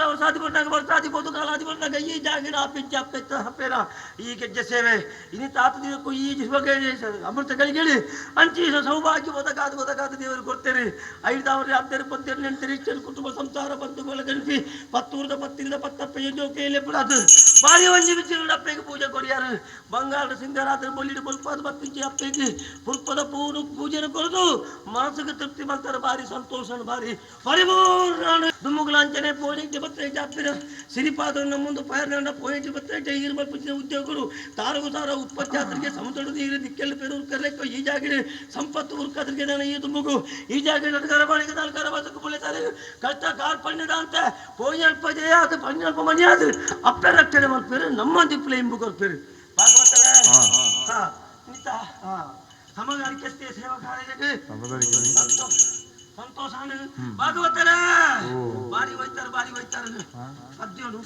ಕಾಲ ಸಾಧಿಕೊಂಡಾಗ ಬರ್ತಾದಿಬೋದು ಕಾಲಾದಿಕೊಂಡಾಗ ಈ ಜಾಗಿನ ಅಪ್ಪಿಚ್ಚ ಪೆತ್ತ ಹಪ್ಪೇರ ಈ ಗೆಜ್ಜೆ ಸೇವೆ ಇನಿ ತಾತದಿನಕ್ಕೂ ಈ ಬಗೆ ಅಮೃತ ಗಳಿಗೆಳಿ ಅಂಚಿ ಸೌಭಾಗ್ಯ ಒದಗಾದ ಒದಗಾದ ದೇವರು ಕೊಡ್ತೇನೆ ಐದಾವರೆ ಹತ್ತೆರು ಪತ್ತೆರು ನೆಂಟರು ಕುಟುಂಬ ಸಂಸಾರ ಬಂಧುಗಳ ಗಣಿಸಿ ಪತ್ತೂರದ ಪತ್ತಿರದ ಪತ್ತಪ್ಪ ಜೋಕೆಯಲ್ಲಿ ಬಿಡದು ಬಾರಿ ಒಂಜಿ ಬಿಚ್ಚಿನ ಅಪ್ಪೆಗೆ ಪೂಜೆ ಕೊಡಿಯಾರು ಬಂಗಾರದ ಸಿಂಗರಾತ್ರ ಬೊಲ್ಲಿಡು ಬಲ್ಪಾದ ಬತ್ತಿಂಚಿ ಅಪ್ಪೆಗೆ ಪುಷ್ಪದ ಪೂನು ಪೂಜೆನ ಕೊಡದು ಮನಸ್ಸಿಗೆ ತೃಪ್ತಿ ಮಾಡ್ತಾರೆ ಬಾರಿ ಸಂತೋಷ ಬಾರಿ ಪರಿಪೂರ್ಣ ದುಮ್ಮುಗುಲಾಂಚನೆ ಪೋಣಿಗೆ ಬತ್ತೆ ಜಾಪಿರ ಸಿರಿಪಾದ ನಮ್ಮೊಂದು ಪಯರ್ನಂಡ ಪೋಯಿಟಿ ಬತ್ತೆ ಈರ್ಬಲ್ ಪುಚ್ಚಿನ ಉದ್ಯೋಗಗಳು ತಾರಗು ತಾರ ಉತ್ಪತ್ತಿ ಆತರಿಗೆ ಸಮತೋಲದ ನೀರು ದಿಕ್ಕೆಲ್ಲ ಪೇರು ಕರ್ಲೆಕ್ಕ ಈ ಜಾಗಿಡೆ ಸಂಪತ್ತು ಉರ್ಕದ್ರಿಗೆ ನಾನು ಈ ದುಮ್ಮುಗು ಈ ಜಾಗಿಡೆ ನಡ್ಕರ ಬಾಳಿಗೆ ನಾಲ್ಕರ ಬದುಕು ಬಳಿತಾರೆ ಕಷ್ಟ ಕಾರ್ಪಣ್ಯದ ಅಂತ ಪೋಯಲ್ಪ ಜಯ ಅದು ಪಣ್ಯಲ್ಪ ಮನೆ ಅದು ಅಪ್ಪ ರಕ್ಷಣೆ ಮಾಡ್ಪೇರು ನಮ್ಮ ದಿಪ್ಪಲೆ ಇಂಬು ಕೊಡ್ಪೇರು ಭಾಗವತರೇ? ಹಾ. ಹಾ ಇಂತ ಹಾ ಸಮಗಾರಿಕೆ ಸಮುದಾಯಕ್ಕೆ ಸಂತೋಷ ಭಾಗವತರ. ಬಾರಿ ಹೋಯ್ತಾರ ಬಾರಿ ಹೋಯ್ತಾರ ಅದ್ಯೋನು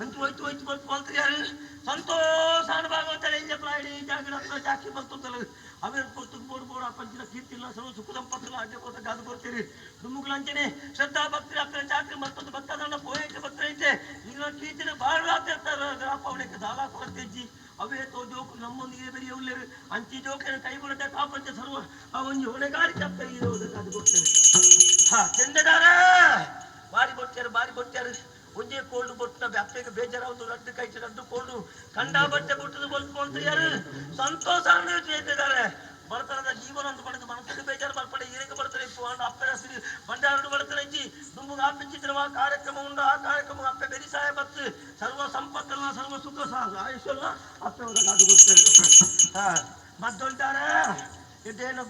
ಅಂತ ಹೋಯ್ತು ಹೋಯ್ತು ಬಂತು ಅಂತ ಯಾರು? ಸಂತೋಷ ಭಾಗವತರ ಇಲ್ಲ ಪ್ರಾಣಿ ಜಾಗಡ ಜಾಸ್ತಿ ಬರ್ತದಲ್ಲ ಅವೇ ಪುಸ್ತಕ ಬೋರ್ಡ್ ಬೋರ್ಡ್ ಪಂಚಿನ ಕೀರ್ತಿಲ್ಲ ಸರ್ವ ಸುಖ ಸಂಪತ್ತಲ್ಲ ಅಡ್ಡೆ ಕೋತ ಗಾದು ಬರ್ತೀರಿ? ದುಮ್ಮುಗಳಂಚನೆ ಶ್ರದ್ಧಾ ಭಕ್ತಿ ಅಪ್ಪನ ಜಾತ್ರೆ, ಮತ್ತೊಂದು ಭಕ್ತದನ್ನ ಪೋಯಕ್ಕೆ ಭಕ್ತರ ಐತೆ. ಈಗ ಕೀರ್ತಿನ ಬಾಳ ಆಗ್ತಿರ್ತಾರ ಅವಳಿಗೆ ದಾಲ ಕೊಡ್ತೇಜಿ ಅವೇ ತೋ ಜೋಕು ನಮ್ಮೊಂದಿಗೆ ಬೆರೆಯ ಉಳ್ಳೇರು ಅಂಚಿ ಜೋಕನ ಕೈ ಬಿಡದೆ ಕಾಪಂಚ ಸರ್ವ. ಆ ಒಂದು ಹೊಣೆಗಾರಿಕೆ ಅಪ್ಪ ಇರೋದಕ್ಕೆ ಅದು ಕೊಡ್ತೇವೆ ಹಾ, ಚಂದದಾರ! ಬಾರಿ ಕೊಡ್ತಾರೆ ಬಾರಿ ಕೊಡ್ತಾರೆ ಒಂದೇ ಬ್ಯಾಪ್ತಿಗೆ ಬೇಜಾರ ಒಂದು ರಡ್ಡು ಕೈ ರಡ್ಡು ಕೋಲ್ಡು ಕಂಡ ಬಟ್ಟೆ ಕೊಟ್ಟದು ಬಲ್ಪು ಅಂತ ಯಾರು? ಸಂತೋಷ ಇದ್ದಾರೆ ಬರ್ತಾರ ಜೀವನ ಅಂತ ಪಡೆದು ಮನಸ್ಸಿಗೆ ಬೇಜಾರು ಬರ್ಪಡೆ ಏನಕ್ಕೆ ಬರ್ತಾರೆ ಇಪ್ಪು ಅಪ್ಪೆ ಹಸಿರು ಬಂಡಾರು ಬರ್ತಾರೆ ಇಜ್ಜಿ ದುಂಬುಗ ಆ ಕಾರ್ಯಕ್ರಮ ಉಂಡು. ಆ ಕಾರ್ಯಕ್ರಮ ಅಪ್ಪ ಬೆರಿ ಸಹಾಯ ಬತ್ತು ಸರ್ವ ಸಂಪತ್ತಲ್ಲ ಸರ್ವ ಸುಖ ಸಹ ಆಯುಷ್ಯಲ್ಲ ಅಪ್ಪ ಅದು ಗೊತ್ತಿಲ್ಲ ಹಾ, ಮದ್ದೊಂಟಾರ? ಇದೇನ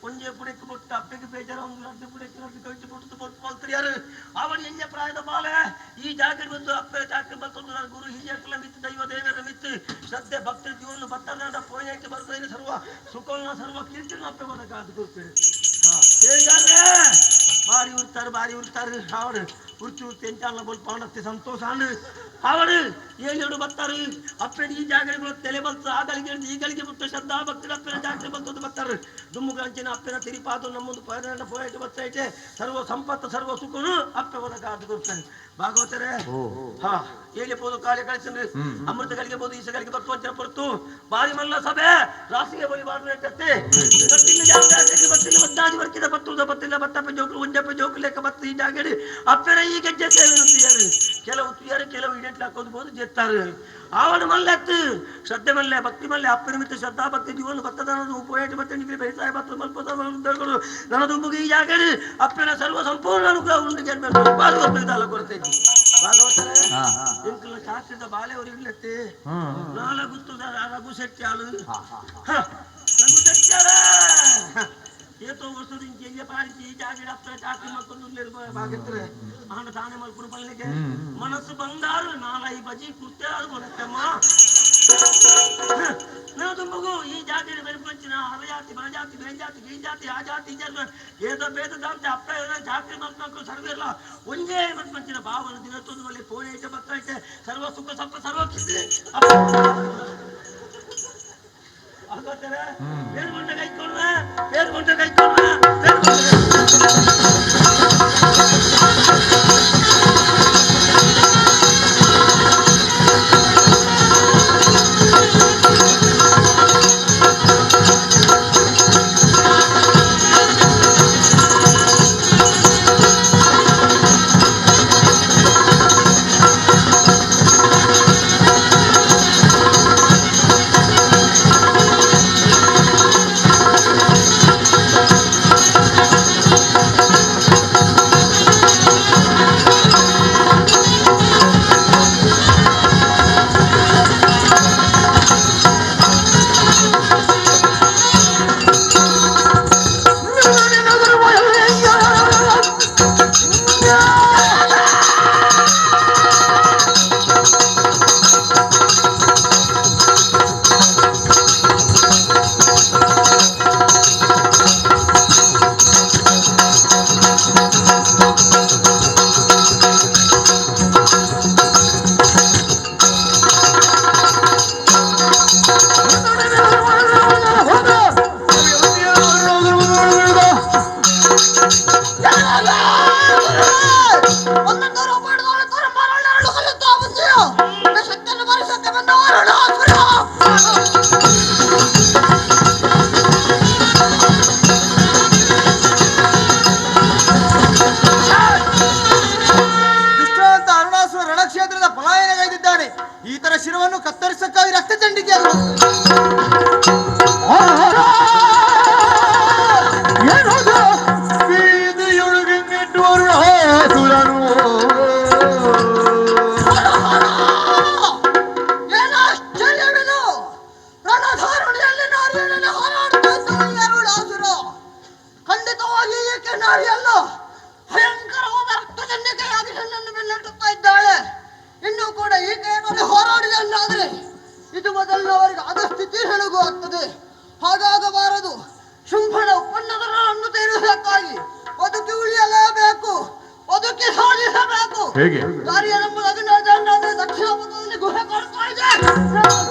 ಪುಣ್ಯ ಪುಡಕ್ಕೆ ಕೊಟ್ಟು ಅಪ್ಪೆಗೆ ಬೇಜಾರ ಒಂದು ಅಡ್ಡ ಪುಡಕ್ಕೆ ಅಡ್ಡ ಕವಿತೆ ಕೊಟ್ಟು ಕೊಟ್ಟು ಕೊಲ್ತಿರ್ಯಾರು ಅವನ ಎಣ್ಣೆ ಪ್ರಾಯದ ಬಾಳೆ ಈ ಜಾಗಕ್ಕೆ ಬಂದು ಅಪ್ಪೆ ಜಾಗಕ್ಕೆ ಬಂದು ನನ್ನ ಗುರು ಹಿರಿಯಕ್ಕೆಲ್ಲ ಮಿತ್ತು ದೈವ ದೇವರ ಮಿತ್ತು ಶ್ರದ್ಧೆ ಭಕ್ತಿ ಜೀವನ ಭತ್ತನಾದ ಪೋಯಕ್ಕೆ ಬರ್ತೇನೆ ಸರ್ವ ಸುಖವನ್ನ ಸರ್ವ ಕೀರ್ತಿನ ಅಪ್ಪೆ ಬಂದ ಕಾದು ಕೊಡ್ತೇನೆ ಬಾರಿ ಉರ್ತಾರೆ ಬಾರಿ ಉರ್ತಾರೆ ಅವ್ರು ಉರ್ಚಿ ಉರ್ತಿ ಅಂತ ಬೋಲ್ ಪಾಂಡತ್ತೆ ಸಂತೋಷ ಅಂದ್ರೆ ಅವಡು ಏಳು ಬರ್ತಾರೆ. ಅಪ್ಪನ ಈ ಜಾಗಗಳು ತಲೆ ಬಂತು ಆಗಲಿಗೆ ಈಗಳಿಗೆ ಬಿಟ್ಟು ಶ್ರದ್ಧಾ ಭಕ್ತಿ ಅಪ್ಪನ ಜಾತ್ರೆ ಬಂತು ಬರ್ತಾರೆ. ದುಮ್ಮುಗಂಚಿನ ಅಪ್ಪನ ತಿರಿಪಾದು ನಮ್ಮೊಂದು ಪಯಣ ಪೋಯಕ್ಕೆ ಬರ್ತೈತೆ ಸರ್ವ ಸಂಪತ್ತು ಸರ್ವ ಸುಖನು ಅಪ್ಪೆ ಕೊಡ್ತಾನೆ ಭಾಗವತರೇ ಹಾ. ಹೇಳಿಬೋದು ಕಾರ್ಯ ಅಮೃತ ಹ್ಮ್. ಅಮೃತಗಳಿಗೆ ಬೋದು ಈಸಗಳಿಗೆ ವಚನ ಬರ್ತು ಬಾರಿ ಮಲ್ಲ ಸಭೆ. ರಾಸಿಗೆ ಬಲಿ ಬಾಡ್ಬೇಕತ್ತೆ ಬರ್ತಿಲ್ಲ ಜಾಗಕ್ಕೆ ಬತ್ತಿಲ್ಲ ಬತ್ತಾಜಿ ವರ್ಕಿದ ಬತ್ತುದ ಬತ್ತಿಲ್ಲ ಬತ್ತಪ್ಪ ಜೋಕು ಒಂಜಪ್ಪ ಜೋಕು ಲೆಕ್ಕ ಬತ್ತ ಈ ಜಾಗಡಿ. ಅಪ್ಪರ ಈ ಗೆಜ್ಜೆ ಸೇವೆ ತುಯ್ಯಾರು ಕೆಲವು ತುಯ್ಯಾರು ಕೆಲವು ಇಡೆಂಟ್ ಹಾಕೋದು ಬೋದು ಜೆತ್ತಾರೆ. ಆವಣ ಮಲ್ಲೆತ್ತು ಶ್ರದ್ಧೆ ಮಲ್ಲೆ ಭಕ್ತಿ ಮಲ್ಲೆ ಅಪ್ಪನ ಮಿತ್ರ ಶ್ರದ್ಧಾ ಭಕ್ತಿ ಜೀವನ ಬತ್ತದ ಉಪಯೋಗ ಮತ್ತೆ ನಿಮಗೆ ಬೇಸಾಯ ಬತ್ತ ಮಲ್ಪದ ನನ್ನದು ಮುಗಿ ಈ ಜಾಗಡಿ. ಅಪ್ಪನ ಸರ್ವ ಸಂಪೂರ್ಣ ಅನುಗ್ರಹ ಉಂಟು ಗೆಲ್ಬೇಕು ಬಾಳುವ ಕೊಡ್ತೈತಿ ಭಾಗವತರೇ. ಹಾ ಹಾ. ಎಂಕಲ ಶಾಸ್ತ್ರದ ಬಾಲೆ ಹೊರಗಿಲ್ಲತ್ತೆ ಹ್ಮ್ ನಾಲ ಗುತ್ತದ ರಘು ಶೆಟ್ಟ್ಯಾಳು ರಘು ಶೆಟ್ಟ್ಯಾಳ ಏತೋ ವರ್ಷದಿಂದ ಇಂಚೆ ಪಾರಿಸಿ ಜಾಗಿಡ ಚಾಕಿ ಮತ್ತೊಂದು ಭಾಗತ್ರೆ ಆಂಡ ತಾನೆ ಮಲ್ಪುಡು ಬಲ್ಲಿಗೆ ಮನಸ್ಸು ಬಂಗಾರು ನಾಲ ಬಜಿ ಕುರ್ತೆ ಅದು ಕೊಡತ್ತಮ್ಮ ನಾನು ಮಗು ಈ ಜಾತಿ ಬೆಳಪಂಚಿನ ಅವ ಜಾತಿ ಬರ ಜಾತಿ ಬೇ ಜಾತಿ ಈ ಜಾತಿ ಆ ಜಾತಿ ಈ ಜಾತಿ ಏದ ಬೇದ ದಾಂತ ಅಪ್ಪ ಜಾತಿ ಮಕ್ಕಳು ಸರ್ವ ಇಲ್ಲ ಒಂದೇ ಬೆಳಪಂಚಿನ ಭಾವನ ದಿನ ತೊಂದು ಒಳ್ಳೆ ಪೋಣೆ ಐತೆ ಭತ್ತ ಐತೆ ಸರ್ವ ಸುಖ ಸಪ್ಪ ಸರ್ವ ಕಿದ್ರೆ ಆಗೋತಾರೆ ಬೇರೆ ಕೊಂಡ ಕೈ ಕೊಡುವ ಬೇರೆ ಕೊಂಡ ಕೈ Rosa.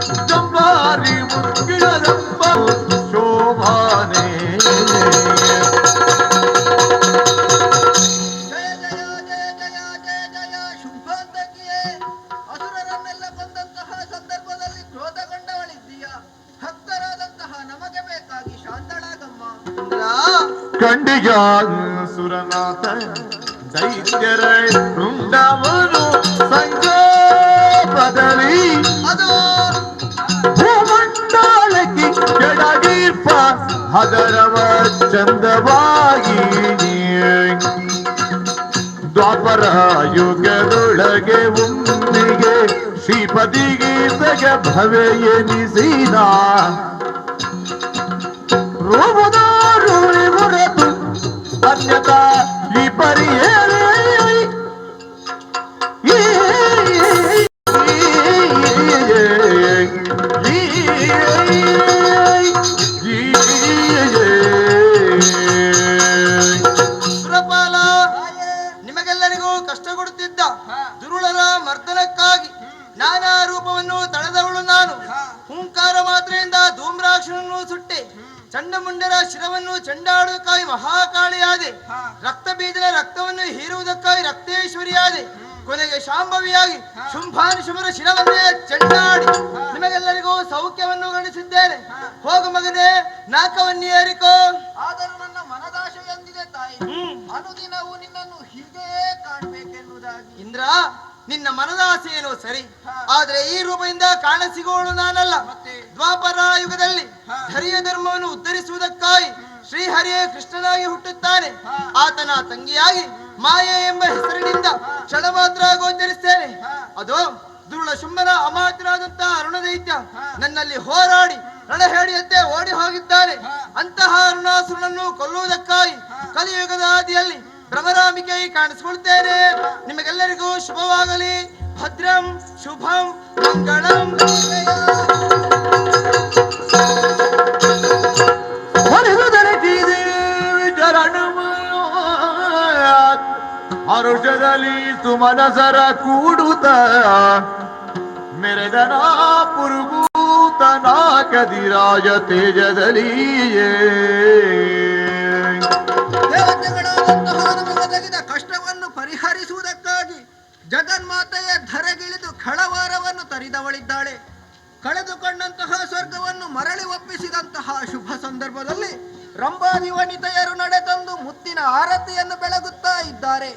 don't ಹದರವ ಚಂದವಾಗಿ ದ್ವಾಪರ ಯುಗದೊಳಗೆ ಒಮ್ಮಿಗೆ ಶ್ರೀಪತಿ ಗೀತೆಗೆ ಭವೆ ಎನಿಸಿದ. ರೂಪದಾರು ಮುರತು ಅನ್ಯತಾ ಈ ಪರಿಯೇ ಶಾಂಭವಿಯಾಗಿ ಶುಂಭಾನುಶುಭರ ಶಿರವನ್ನೇ ಚೆಂಡಾಡಿ ನಿಮಗೆಲ್ಲರಿಗೂ ಸೌಖ್ಯವನ್ನು ಗಣಿಸಿದ್ದೇನೆ ಹೋಗು ಮಗನೇ ನಾಕವನ್ನೇ ಏರಿಕೋ. ಆದರೂ ನನ್ನ ಮನದಾಶ ಎಂದಿದೆ ತಾಯಿ. ಅನುದಿನವೂ ನಿನ್ನನ್ನು ಹೀಗೆ ಕಾಣಬೇಕೆನ್ನುವುದಾಗಿ. ಇಂದ್ರ ನಿನ್ನ ಮನದ ಆಸೆ ಏನೋ ಸರಿ? ಆದ್ರೆ ಈ ರೂಪದಿಂದ ಕಾಣಸಿಗೋಳು ನಾನಲ್ಲ. ದ್ವಾಪರ ಯುಗದಲ್ಲಿ ಹರಿಯ ಧರ್ಮವನ್ನು ಉದ್ಧರಿಸುವುದಕ್ಕಾಗಿ ಶ್ರೀಹರಿಯೇ ಕೃಷ್ಣನಾಗಿ ಹುಟ್ಟುತ್ತಾನೆ. ಆತನ ತಂಗಿಯಾಗಿ ಮಾಯೆ ಎಂಬ ಹೆಸರಿನಿಂದ ಕ್ಷಣ ಮಾತ್ರ ಗೋಚರಿಸ್ತೇನೆ ಅದು ದುರುಳ ಶುಂಭನ ಅಮಾತ್ರನಾದಂತಹ ಅರುಣ ದೈತ್ಯ ನನ್ನಲ್ಲಿ ಹೋರಾಡಿ ರಣಹೇಡಿಯಂತೆ ಓಡಿ ಹೋಗಿದ್ದಾನೆ ಅಂತಹ ಅರುಣಾಸುರನನ್ನು ಕೊಲ್ಲುವುದಕ್ಕಾಗಿ ಕಲಿಯುಗದ ಆದಿಯಲ್ಲಿ ಭ್ರಮರಾಮಿಕೆ ಕಾಣಿಸಿಕೊಳ್ತೇನೆ. ನಿಮಗೆಲ್ಲರಿಗೂ ಶುಭವಾಗಲಿ. ಭದ್ರಂ ಶುಭಂ ಮಂಗಳಂ. ಹರುಷದಲ್ಲಿ ಸುಮನಸರ ಕೂಡುತ್ತ. ಮೆರೆದನ ಪುರುಗೂತನ ಕದಿರಾಜ ತೇಜದಲಿಯೇ ಕಷ್ಟವನ್ನು ಪರಿಹರಿಸುವುದಕ್ಕಾಗಿ ಜಗನ್ಮಾತೆಯ ಧರೆಗಿಳಿದು ಖಳವಾರವನ್ನು ತರಿದವಳಿದ್ದಾಳೆ. ಕಳೆದುಕೊಂಡಂತಹ ಸ್ವರ್ಗವನ್ನು ಮರಳಿ ಒಪ್ಪಿಸಿದಂತಹ ಶುಭ ಸಂದರ್ಭದಲ್ಲಿ ರಂಭಾದಿ ವನಿತೆಯರು ನಡೆತಂದು ಮುತ್ತಿನ ಆರತಿಯನ್ನು ಬೆಳಗುತ್ತಾ ಇದ್ದಾರೆ.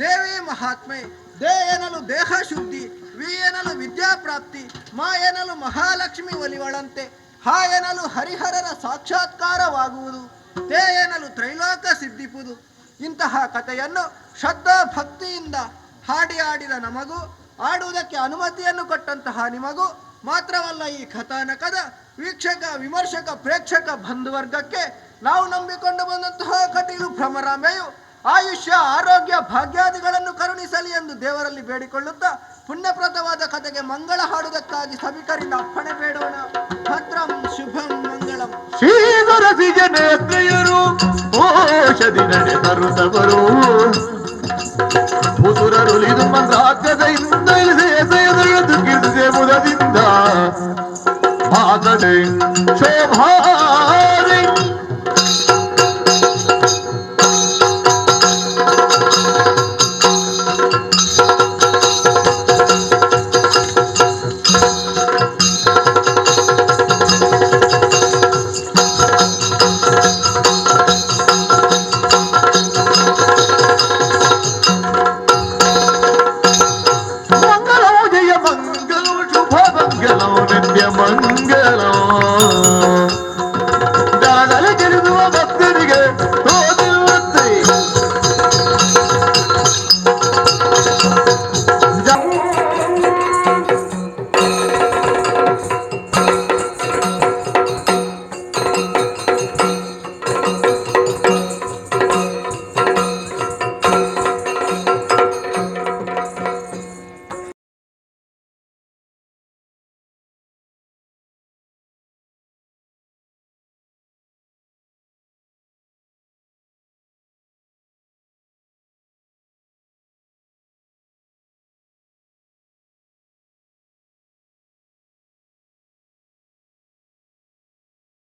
ದೇವಿ ಮಹಾತ್ಮೆ, ದೇ ಏನಲು ದೇಹ ಶುದ್ಧಿ ವಿ ಏನಲು ವಿದ್ಯಾಪ್ರಾಪ್ತಿ, ಮಾ ಏನಲು ಮಹಾಲಕ್ಷ್ಮಿ ಒಲಿವಳಂತೆ, ಹಾ ಏನಲು ಹರಿಹರರ ಸಾಕ್ಷಾತ್ಕಾರವಾಗುವುದು, ತೇ ಏನಲು ತ್ರೈಲೋಕ ಸಿದ್ಧಿಪುದು. ಇಂತಹ ಕಥೆಯನ್ನು ಶ್ರದ್ಧಾ ಭಕ್ತಿಯಿಂದ ಹಾಡಿ ಆಡಿದ ನಮಗೂ ಆಡುವುದಕ್ಕೆ ಅನುಮತಿಯನ್ನು ಕೊಟ್ಟಂತಹ ನಿಮಗೂ ಮಾತ್ರವಲ್ಲ ಈ ಕಥಾನಕದ ವೀಕ್ಷಕ, ವಿಮರ್ಶಕ, ಪ್ರೇಕ್ಷಕ, ಬಂಧುವರ್ಗಕ್ಕೆ ನಾವು ನಂಬಿಕೊಂಡು ಬಂದಂತಹ ಕಟೀಲು ಭ್ರಮರಾಂಬೆಯು ಆಯುಷ್ಯ, ಆರೋಗ್ಯ, ಭಾಗ್ಯಾದಿಗಳನ್ನು ಕರುಣಿಸಲಿ ಎಂದು ದೇವರಲ್ಲಿ ಬೇಡಿಕೊಳ್ಳುತ್ತಾ ಪುಣ್ಯಪ್ರದವಾದ ಕಥೆಗೆ ಮಂಗಳ ಹಾಡುವುದಕ್ಕಾಗಿ ಸಭಿಕರಿಂದ ಅಪ್ಪಣೆ ಬೇಡೋಣ. ಭದ್ರಂ, ಶುಭಂ, ಮಂಗಳಂ. ಶ್ರೀಧರಸಿ ಜನಪ್ರಿಯರು ಓಷಧಿ ನಡೆತರುತ್ತವರು ಭೂಸುರರುಲಿದು ಮಂತ್ರ